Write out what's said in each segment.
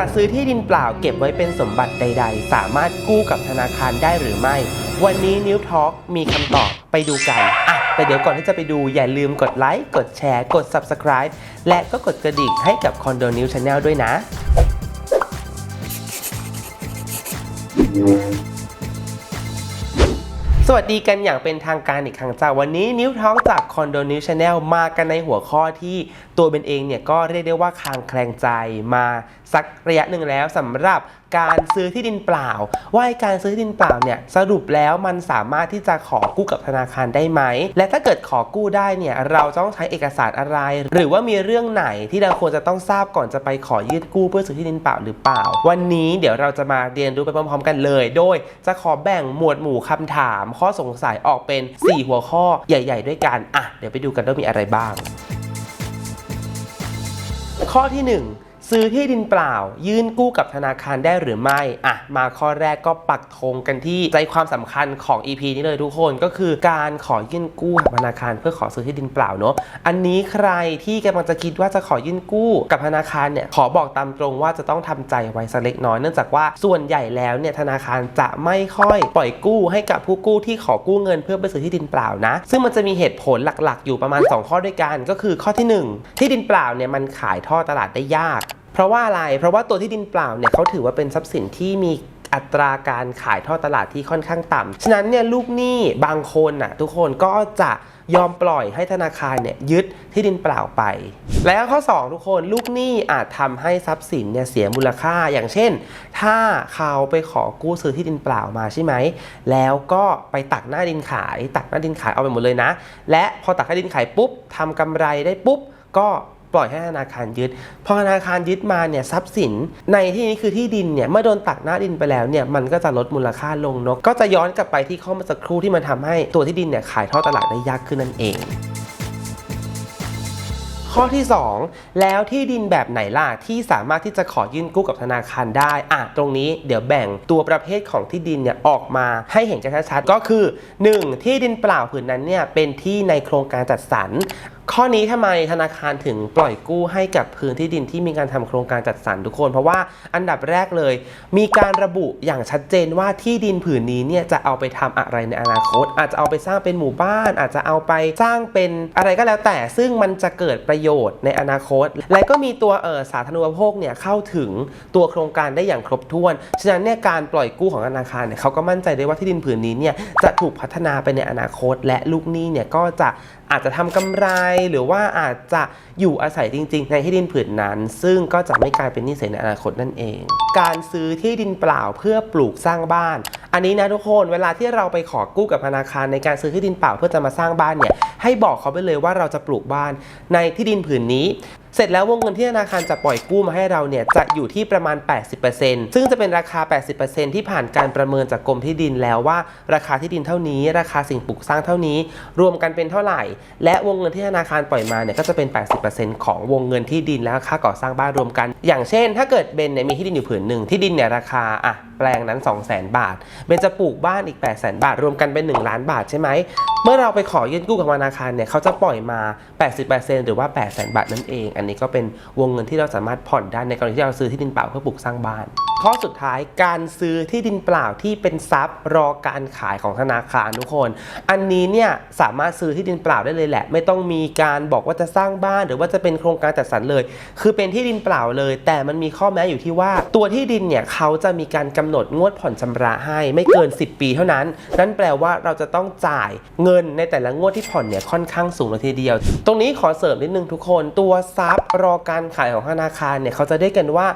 จะซื้อที่ดินเปล่าเก็บไว้เป็นสมบัติใด ๆ สามารถกู้กับธนาคารได้หรือไม่ วันนี้นิวทอ l k มีคำตอบไปดูกันอะแต่เดี๋ยวก่อนที่จะไปดูอย่าลืมกดไลค์กดแชร์ กด Subscribe และก็กดกระดิ่งให้กับคอนโดนิวชาแนลด้วยนะ สวัสดีกันอย่างเป็นทางการอีกครั้งจากวันนี้นิ้วท้องจากคอนโดนิวชาแนลมากันในหัวข้อที่ ตัวเป็นเองเนี่ยก็เรียกได้ว่าคลางแคลงใจมาสักระยะหนึ่งแล้วสำหรับการซื้อที่ดินเปล่า ว่าการซื้อที่ดินเปล่าเนี่ยสรุปแล้วมันสามารถที่จะขอกู้กับธนาคารได้ไหม และถ้าเกิดขอกู้ได้เนี่ยเราต้องใช้เอกสารอะไร หรือว่ามีเรื่องไหนที่เราควรจะต้องทราบก่อนจะไปขอยื่นกู้เพื่อซื้อที่ดินเปล่าหรือเปล่า วันนี้เดี๋ยวเราจะมาเรียนรู้ไปพร้อม ๆ กันเลย โดยจะขอแบ่งหมวดหมู่คำถาม ข้อสงสัยออกเป็น 4 หัวข้อใหญ่ ๆ ด้วยกันอะเดี๋ยวไปดูกันว่ามีอะไรบ้าง ข้อที่ 1 ซื้อที่ดินเปล่า ยื่นกู้กับธนาคารได้หรือไม่อะมาข้อแรกก็ปักธงกันที่ใจความสำคัญของ EP นี้เลยทุกคนก็คือการขอยื่นกู้กับธนาคาร เพื่อขอซื้อที่ดินเปล่าเนาะอันนี้ใครที่กำลังจะคิดว่าจะขอยื่นกู้กับธนาคารเนี่ยขอบอกตามตรงว่าจะต้องทำใจไว้สักเล็กน้อยเนื่องจากว่าส่วนใหญ่แล้วเนี่ยธนาคารจะไม่ค่อยปล่อยกู้ให้กับผู้กู้ที่ขอกู้เงินเพื่อไปซื้อที่ดินเปล่านะ ซึ่งมันจะมีเหตุผลหลักๆ อยู่ประมาณ 2 ข้อด้วยกัน ก็คือข้อที่หนึ่งที่ดินเปล่าเนี่ยมันขายท่อตลาดได้ยาก เพราะว่าอะไร เพราะว่าตัวที่ดินเปล่าเนี่ยเขาถือว่าเป็นทรัพย์สินที่มีอัตราการขายทอดตลาดที่ค่อนข้างต่ำ ฉะนั้นเนี่ยลูกหนี้บางคนน่ะทุกคนก็จะยอมปล่อยให้ธนาคารเนี่ยยึดที่ดินเปล่าไป แล้วข้อ 2 ทุกคนลูกหนี้อาจทำให้ทรัพย์สินเนี่ยเสียมูลค่าอย่างเช่น ถ้าเขาไปขอกู้ซื้อที่ดินเปล่ามาใช่ไหม แล้วก็ไปตักหน้าดินขาย ตักหน้าดินขายเอาไปหมดเลยนะ และพอตักหน้าดินขายปุ๊บทำกำไรได้ปุ๊บก็ ปล่อยให้ธนาคารยึด พอธนาคารยึดมาเนี่ยทรัพย์สิน ในที่นี้คือที่ดินเนี่ยเมื่อโดนตักหน้าดินไปแล้วเนี่ยมันก็จะลดมูลค่าลงเนอะก็จะย้อนกลับไปที่ข้อเมื่อสักครู่ที่มันทำให้ตัวที่ดินเนี่ยขายทอดตลาดได้ยากขึ้นนั่นเองข้อที่ 2 แล้วที่ดินแบบไหนล่ะที่สามารถที่จะขอยื่นกู้กับธนาคารได้อะตรงนี้เดี๋ยวแบ่งตัวประเภทของที่ดินเนี่ยออกมาให้เห็นกันชัดๆก็คือ 1. ที่ดินเปล่าผืนนั้นเนี่ยเป็นที่ในโครงการจัดสรร ข้อนี้ทำไมธนาคารถึงปล่อยกู้ให้กับพื้นที่ดินที่มีการทำโครงการจัดสรรทุกคน เพราะว่าอันดับแรกเลย มีการระบุอย่างชัดเจนว่าที่ดินผืนนี้เนี่ยจะเอาไปทำอะไรในอนาคต อาจจะเอาไปสร้างเป็นหมู่บ้าน อาจจะเอาไปสร้างเป็นอะไรก็แล้วแต่ ซึ่งมันจะเกิดประโยชน์ในอนาคต และก็มีตัวเออสาธารณูปโภคเนี่ยเข้าถึงตัวโครงการได้อย่างครบถ้วนฉะนั้นเนี่ยการปล่อยกู้ของธนาคารเนี่ยเขาก็มั่นใจได้ว่าที่ดินผืนนี้เนี่ยจะถูกพัฒนาไปในอนาคต และลูกหนี้เนี่ยก็จะอาจจะทำกำไรหรือว่าอาจจะอยู่อาศัยจริง ๆ ในที่ดินผืนนั้น ซึ่งก็จะไม่กลายเป็นหนี้เสียในอนาคตนั่นเอง การซื้อที่ดินเปล่าเพื่อปลูกสร้างบ้าน อันนี้นะทุกคนเวลาที่เราไปขอกู้กับธนาคารในการซื้อที่ดินเปล่าเพื่อจะมาสร้างบ้านเนี่ยให้บอกเขาไปเลยว่าเราจะปลูกบ้านในที่ดินผืนนี้ เสร็จแล้ววงเงินที่ธนาคารจะปล่อยกู้มาให้เราเนี่ยจะอยู่ที่ประมาณ 80%ซึ่งจะเป็นราคา 80%ที่ผ่านการประเมินจากกรมที่ดินแล้วว่า ราคาที่ดินเท่านี้ ราคาสิ่งปลูกสร้างเท่านี้ รวมกันเป็นเท่าไหร่ และวงเงินที่ธนาคารปล่อยมาเนี่ยก็จะเป็น 80%ของวงเงินที่ดินและค่าก่อสร้างบ้านรวมกัน อย่างเช่น ถ้าเกิดเบนเนี่ยมีที่ดินอยู่ผืนหนึ่งที่ดินเนี่ยราคาอะแปลงนั้น 2 0 0 0 0 0 บาท เบนจะปลูกบ้านอีก8 0 0 0 0 บาท รวมกันเป็น 1 ล้านบาทใช่ไหม เมื่อเราไปขอยื่นกู้กับธนาคารเนี่ยเขาจะปล่อยมา 80%หรือว่า 8 0 0 0 0 0 บาทนั่นเอง อันนี้ก็เป็นวงเงินที่เราสามารถผ่อนได้ในกรณีที่เราซื้อที่ดินเปล่าเพื่อปลูกสร้างบ้าน ข้อสุดท้ายการซื้อที่ดินเปล่าที่เป็นทรัพย์รอการขายของธนาคารทุกคน อันนี้เนี่ยสามารถซื้อที่ดินเปล่าได้เลยแหละ ไม่ต้องมีการบอกว่าจะสร้างบ้าน หรือว่าจะเป็นโครงการจัดสรรเลย คือเป็นที่ดินเปล่าเลย แต่มันมีข้อแม้อยู่ที่ว่า ตัวที่ดินเนี่ยเขาจะมีการกำหนดงวดผ่อนชำระให้ ไม่เกิน 10 ปีเท่านั้น นั่นแปลว่าเราจะต้องจ่ายเงินในแต่ละงวดที่ผ่อนเนี่ยค่อนข้างสูงเลยทีเดียว ตรงนี้ขอเสริมนิดนึงทุกคน ตัวทรัพย์รอการขายของธนาคารเนี่ยเขาจะได้กันว่า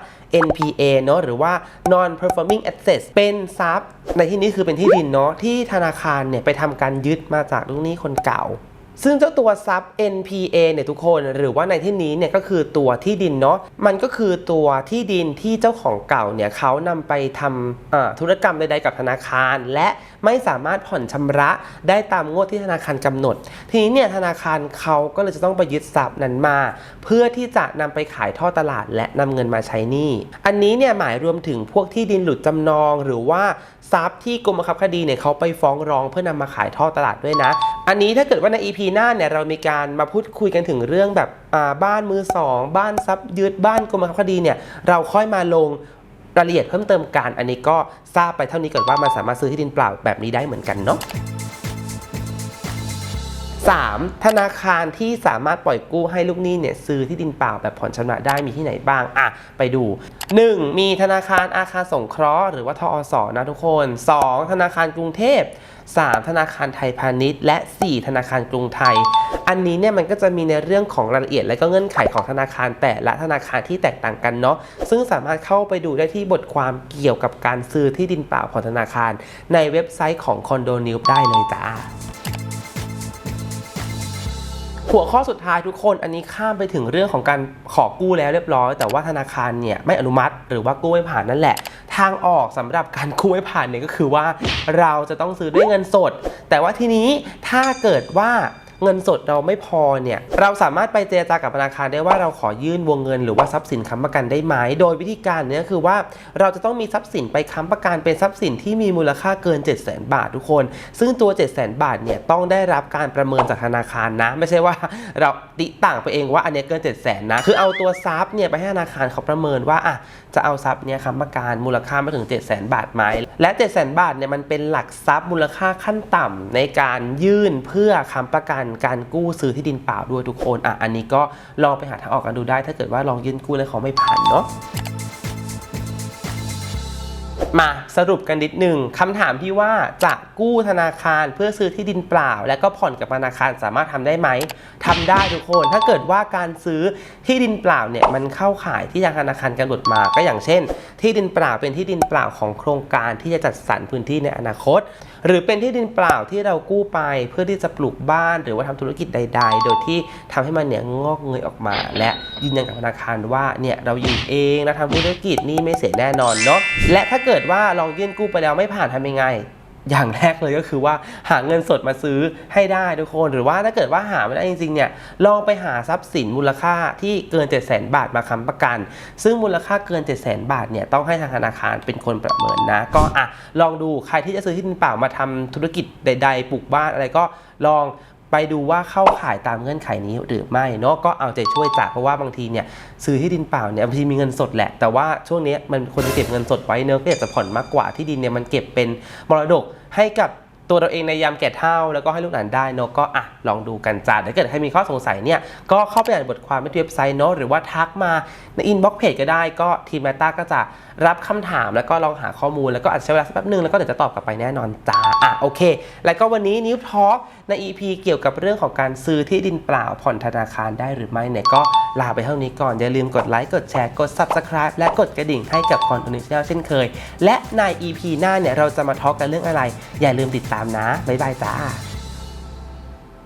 NPA เนอะหรือว่า non performing assets เป็นทรัพย์ ในที่นี้คือเป็นที่ดินเนาะที่ธนาคารเนี่ยไปทำการยึดมาจากลูกหนี้คนเก่า ซึ่งเจ้าตัวทรัพย์ NPA เนี่ยทุกคนหรือว่าในที่นี้เนี่ยก็คือตัวที่ดินเนาะมันก็คือตัวที่ดินที่เจ้าของเก่าเนี่ยเขานำไปทำธุรกรรมใดๆกับธนาคาร และไม่สามารถผ่อนชำระได้ตามงวดที่ธนาคารกำหนด ทีนี้เนี่ยธนาคารเขาก็เลยจะต้องไปยึดทรัพย์นั้นมา เพื่อที่จะนำไปขายท่อตลาด และนำเงินมาใช้หนี้อันนี้เนี่ยหมายรวมถึงพวกที่ดินหลุดจำนอง หรือว่าทรัพย์ที่กรมบังคับคดีเนี่ยเขาไปฟ้องร้องเพื่อนำมาขายท่อตลาดด้วยนะ อันนี้ถ้าเกิดว่าใน EP หน้าเนี่ยเรามีการมาพูดคุยกันถึงเรื่องแบบบ้านมือสองบ้านซับยึดบ้านกรมบังคับคดีเนี่ยเราค่อยมาลงรายละเอียดเพิ่มเติมกันอันนี้ก็ทราบไปเท่านี้ก่อนว่ามันสามารถซื้อที่ดินเปล่าแบบนี้ได้เหมือนกันเนาะ 3. ธนาคารที่สามารถปล่อยกู้ให้ลูกหนี้เนี่ยซื้อที่ดินเปล่าแบบผ่อนชำระได้มีที่ไหนบ้าง อะ ไปดู 1. มีธนาคารอาคารสงเคราะห์หรือว่าทอสนะทุกคน 2. ธนาคารกรุงเทพ 3. ธนาคารไทยพาณิชย์ และ 4. ธนาคารกรุงไทย อันนี้เนี่ยมันก็จะมีในเรื่องของรายละเอียด และก็เงื่อนไขของธนาคารแต่ละธนาคารที่แตกต่างกันเนาะซึ่งสามารถเข้าไปดูได้ที่บทความเกี่ยวกับการซื้อที่ดินเปล่าของธนาคาร ในเว็บไซต์ของคอนโดนิวได้เลยจ้าหัวข้อสุดท้ายทุกคนอันนี้ข้ามไปถึงเรื่องของการขอกู้แล้วเรียบร้อย แต่ว่าธนาคารเนี่ยไม่อนุมัติ หรือว่ากู้ไม่ผ่านนั่นแหละ ทางออกสำหรับการกู้ไม่ผ่านเนี่ยก็คือว่าเราจะต้องซื้อด้วยเงินสด แต่ว่าทีนี้ถ้าเกิดว่า เงินสดเราไม่พอเนี่ย เราสามารถไปเจรจากับธนาคารได้ว่าเราขอยื่นวงเงินหรือว่าทรัพย์สินค้ำประกันได้ไหมโดยวิธีการเนี่ยคือว่าเราจะต้องมีทรัพย์สินไปค้ำประกันเป็นทรัพย์สินที่มีมูลค่าเกิน7 0 0 0 0 บาททุกคน ซึ่งตัว 7 0 0 0 0 0 บาทเนี่ยต้องได้รับการประเมินจากธนาคารนะ ไม่ใช่ว่าเราติต่างไปเองว่าอันนี้เกิน 7 0 0 0 0 0นะคือเอาตัวทรัพย์เนี่ยไปให้ธนาคารเขาประเมินว่าอะจะเอาทรัพย์เนี่ยค้ำประกันมูลค่าไม่ถึง 7 0 0 0 0 0 บาทไหมและ 7 0 0 0 0 0 บาทเนี่ยมันเป็นหลักทรัพย์มูลค่าขั้นต่ำในการยื่นเพื่อค้ำประกันการกู้ซื้อที่ดินเปล่าด้วยทุกคนอะอันนี้ก็ลองไปหาทางออกกันดูได้ ถ้าเกิดว่าลองยื่นกู้แล้วเขาไม่ผ่านเนาะ มาสรุปกันนิดหนึ่งคำถามที่ว่าจะกู้ธนาคารเพื่อซื้อที่ดินเปล่า และก็ผ่อนกับธนาคารสามารถทำได้ไหมทำได้ทุกคน ถ้าเกิดว่าการซื้อที่ดินเปล่าเนี่ยมันเข้าข่ายที่ทางธนาคารกำหนดมาก็อย่างเช่น ที่ดินเปล่าเป็นที่ดินเปล่าของโครงการที่จะจัดสรรพื้นที่ในอนาคต หรือเป็นที่ดินเปล่าที่เรากู้ไปเพื่อที่จะปลูกบ้านหรือว่าทำธุรกิจใด ๆ โดยที่ทำให้มันเนี่ยงอกเงยออกมา และยืนยันกับธนาคารว่าเนี่ยเราอยู่เองเราทำธุรกิจนี่ไม่เสียแน่นอนเนาะและถ้าเกิดว่าลองยื่นกู้ไปแล้วไม่ผ่านทำยังไง อย่างแรกเลยก็คือว่าหาเงินสดมาซื้อให้ได้ทุกคน หรือว่าถ้าเกิดว่าหาไม่ได้จริงๆเนี่ยลองไปหาทรัพย์สินมูลค่าที่เกิน 7 0 0 0 0 0บาทมาค้ำประกัน ซึ่งมูลค่าเกิน7 0 0 0 0 0 บาทเนี่ยต้องให้ทางธนาคารเป็นคนประเมินนะ ก็อะลองดูใครที่จะซื้อที่ดินเปล่ามาทำธุรกิจใด ๆปลูกบ้านอะไรก็ลอง ไปดูว่าเข้าข่ายตามเงื่อนไขนี้หรือไม่เนาะก็เอาใจช่วยจากเพราะว่าบางทีเนี่ยซื้อที่ดินเปล่าเนี่ยบางทีมีเงินสดแหละ แต่ว่าช่วงนี้มันควรจะเก็บเงินสดไว้เนอะก็อยากจะผ่อนมากกว่าที่ดินเนี่ยมันเก็บเป็นมรดกให้กับ ตัวเราเองในยามแก่เฒ่าแล้วก็ให้ลูกหลานได้เนอะก็อะลองดูกันจ้าถ้าเกิดใครมีข้อสงสัยเนี่ยก็เข้าไปอ่านบทความที่เว็บไซต์เนอะหรือว่าทักมาในอินบ็อกเพจก็ได้ก็ทีมแมตตาก็จะรับคำถามแล้วก็ลองหาข้อมูลแล้วก็อาจจะใช้เวลาสักแป๊บนึงแล้วก็เดี๋ยวจะตอบกลับไปแน่นอนจ้าอะโอเค แล้วก็วันนี้นิวทอล์กใน EP เกี่ยวกับเรื่องของการซื้อที่ดินเปล่าผ่อนธนาคารได้หรือไม่เนี่ยก็ลาไปเท่านี้ก่อนอย่าลืมกดไลค์กดแชร์กด Subscribe และกดกระดิ่งให้กับคอนโทนิเชียลเช่นเคย และใน EP หน้าเนี่ยเราจะมาทอล์กกันเรื่องอะไร อย่าลืมติดตามนะ บ๊ายบายจ้า